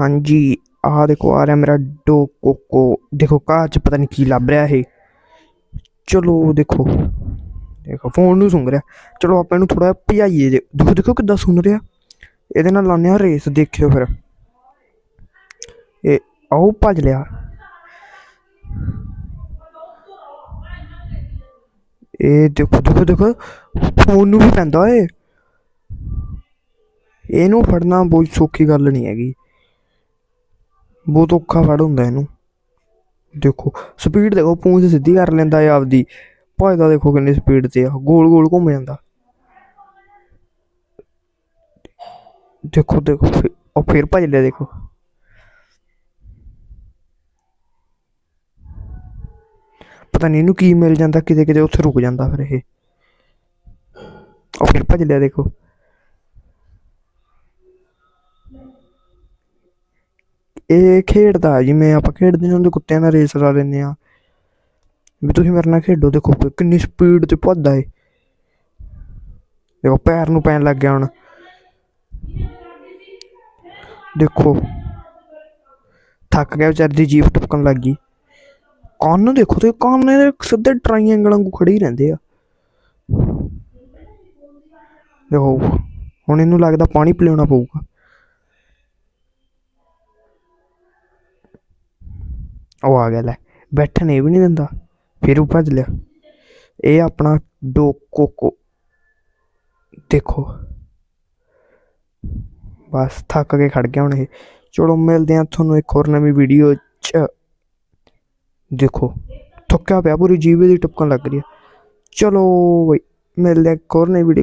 ਹਾਂਜੀ, ਆਹ ਦੇਖੋ, ਆ ਰਿਹਾ ਮੇਰਾ ਡੋ ਕੋਕੋ ਦੇਖੋ, ਘਾਹ ਚ ਪਤਾ ਨਹੀਂ ਕੀ ਲੱਭ ਰਿਹਾ ਇਹ। ਚਲੋ, ਦੇਖੋ। ਦੇਖੋ ਫੋਨ ਨੂੰ ਸੁੰਘ ਰਿਹਾ। ਚਲੋ, ਆਪਾਂ ਇਹਨੂੰ ਥੋੜਾ ਭਜਾਈਏ ਦੇਖੋ ਦੇਖੋ ਕਿੱਦਾਂ ਸੁਣ ਰਿਹਾ। ਇਹਦੇ ਨਾਲ ਲਾਉਂਦੇ ਆ ਰੇਸ, ਦੇਖਿਓ ਫਿਰ। ਇਹ, ਆਓ ਭੱਜ ਲਿਆ। ਇਹ ਦੇਖੋ ਦੇਖੋ ਦੇਖੋ। ਫੋਨ ਨੂੰ ਵੀ ਪੈਂਦਾ ਏ ਇਹਨੂੰ ਫੜਨਾ ਬਹੁਤ ਸੌਖੀ ਗੱਲ ਨਹੀਂ ਹੈਗੀ। ਬਹੁਤ ਔਖਾ ਫੜ ਹੁੰਦਾ ਇਹਨੂੰ। ਦੇਖੋ ਸਪੀਡ ਦੇਖੋ, ਪੂੰਛ ਸਿੱਧੀ ਕਰ ਲੈਂਦਾ ਹੈ ਆਪਦੀ। ਭੱਜਦਾ ਦੇਖੋ ਕਿੰਨੀ ਸਪੀਡ ਤੇ ਆ, ਗੋਲ ਗੋਲ ਘੁੰਮ ਜਾਂਦਾ। ਦੇਖੋ ਦੇਖੋ ਫਿਰ- ਉਹ ਫਿਰ ਭੱਜ ਲਿਆ, ਦੇਖੋ। ਪਤਾ ਨਹੀਂ ਇਹਨੂੰ ਕੀ ਮਿਲ ਜਾਂਦਾ, ਕਿਤੇ ਕਿਤੇ ਉੱਥੇ ਰੁਕ ਜਾਂਦਾ ਫਿਰ ਇਹ। ਉਹ ਫਿਰ ਭੱਜ ਲਿਆ, ਦੇਖੋ। ਇਹ ਖੇਡਦਾ ਜਿਵੇਂ ਆਪਾਂ ਖੇਡਦੇ ਨੇ ਹੁੰਦੇ ਕੁੱਤਿਆਂ ਨਾਲ ਰੇਸ ਲਾ ਲੈਂਦੇ ਆ ਵੀ ਤੁਸੀਂ ਮੇਰੇ ਨਾਲ ਖੇਡੋ, ਦੇਖੋ ਕਿੰਨੀ ਸਪੀਡ ਤੇ ਭੱਜਦਾ ਏ ਦੇਖੋ, ਪੈਰ ਨੂੰ ਪੈਣ ਲੱਗ ਗਿਆ ਹੁਣ। ਦੇਖੋ। ਥੱਕ ਗਿਆ ਵਿਚਾਰੀ ਦੀ, ਜੀਭ ਟਪਕਣ ਲੱਗ ਗਈ। ਕੰਨ ਦੇਖੋ ਤੇ, ਕੰਨ ਇਹਦੇ ਸਿੱਧੇ ਟ੍ਰਾਈਐਂਗਲ ਵਾਂਗੂ ਖੜੇ ਹੀ ਰਹਿੰਦੇ ਆ। ਦੇਖੋ, ਹੁਣ ਇਹਨੂੰ ਲੱਗਦਾ ਪਾਣੀ ਪਿਲਾਉਣਾ ਪਊਗਾ। ਉਹ ਆ ਗਿਆ, ਲੈ। ਬੈਠਣ ਇਹ ਵੀ ਨਹੀਂ ਦਿੰਦਾ। ਫਿਰ ਉਹ ਭੱਜ ਲਿਆ। ਇਹ ਆਪਣਾ ਡੋ ਕੋਕੋ। ਦੇਖੋ। ਬਸ ਥੱਕ ਕੇ ਖੜ ਗਿਆ ਹੁਣ ਇਹ। ਚਲੋ ਮਿਲਦੇ ਆ ਤੁਹਾਨੂੰ ਇੱਕ ਹੋਰ ਨਵੀਂ ਵੀਡੀਓ ਚ। ਦੇਖੋ। ਥੱਕਿਆ ਪਿਆ, ਪੂਰੀ ਜੀਭ ਦੀ ਟਪਕਣ ਲੱਗ ਰਹੀ ਹੈ। ਚਲੋ ਬਈ, ਮਿਲਦੇ ਆ ਇੱਕ ਹੋਰ ਨਵੀਂ ਵੀਡੀਓ